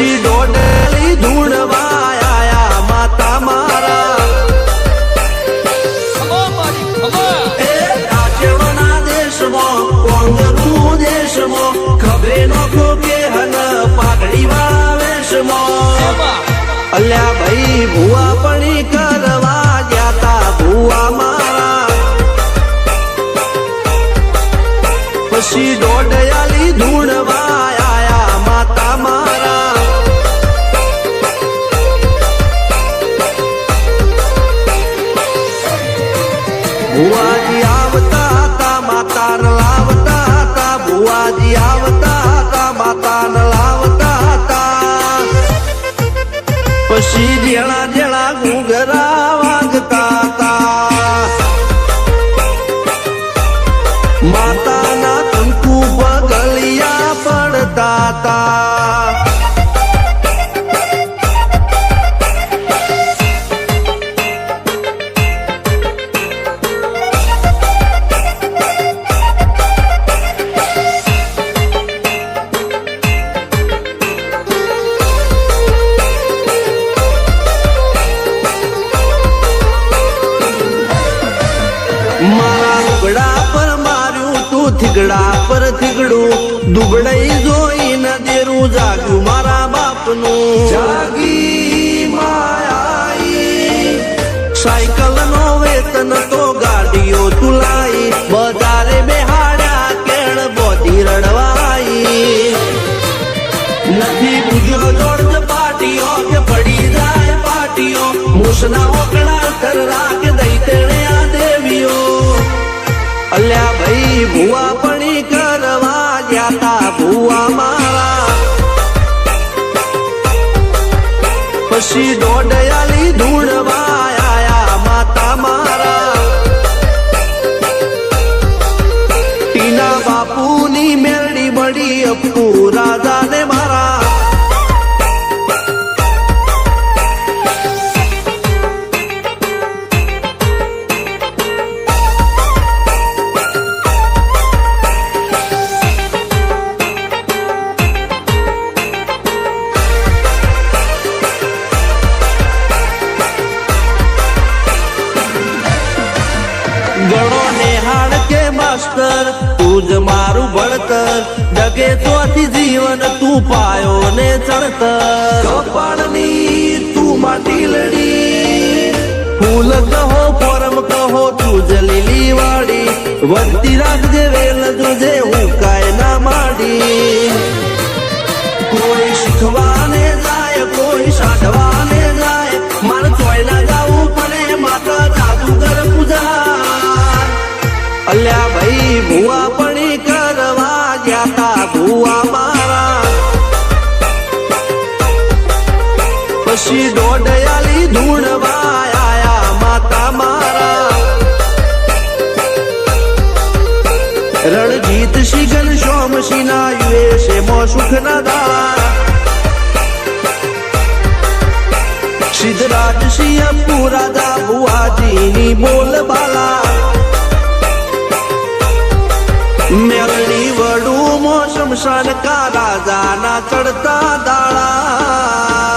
પછી દોડેલી ધૂણવા આયા માતા મારા. ખમા મારી ખમા એ રાજ્યના દેશમાં કોંગનું દેશમાં ખભે નોખો કે હન પાઘડી વાવેશમાં એમાં અલ્યા ભાઈ ભૂવા પણી કરવા ગયા તા ભૂવા મારા. પછી દોડયાલી ધૂણવા આયા માતા મારા. ભુવાજી આવતા હતા માતાને લાવતા હતા, ભુવાજી આવતા હતા માતાને લાવતા હતા. પછી જેણા જેણા ઘૂઘરા મારા લુગડા પર માર્યું તું થીગડા પર થીગડું. દુબળઈ ન દેરું જાગ્યું મારા બાપનું. જાગી માયાઈ. સાયકલ નો વેતન તો ગાડીઓ તુલાઈ બજારે બેહાડ્યા કેળ બોધી રડવાઈ. નથી બુજ્યો જોડ પાટીઓ કે પડી જાય પાટીઓ. મૂસના ઓકળા કર કે અલ્યા ડગે તોથી જીવન તું પાયો ને ચણતર કપાળની તું માટી લડી. ફૂલ કહો પરમ કહો તું જ લીલી વાડી વધતી રાખજે વેલ જોજે હું કાય ના માડી. કોઈ શીખવાને જાય કોઈ સાધવાને સોમશી ના યુએસે મો સુખ ના દાળા સિદ્ધરાજ સિંહ પુરાદા બુઆજીની બોલ બાલા. મેલડી વડું મો શમશાન કા રાજાના ચડતા દાળા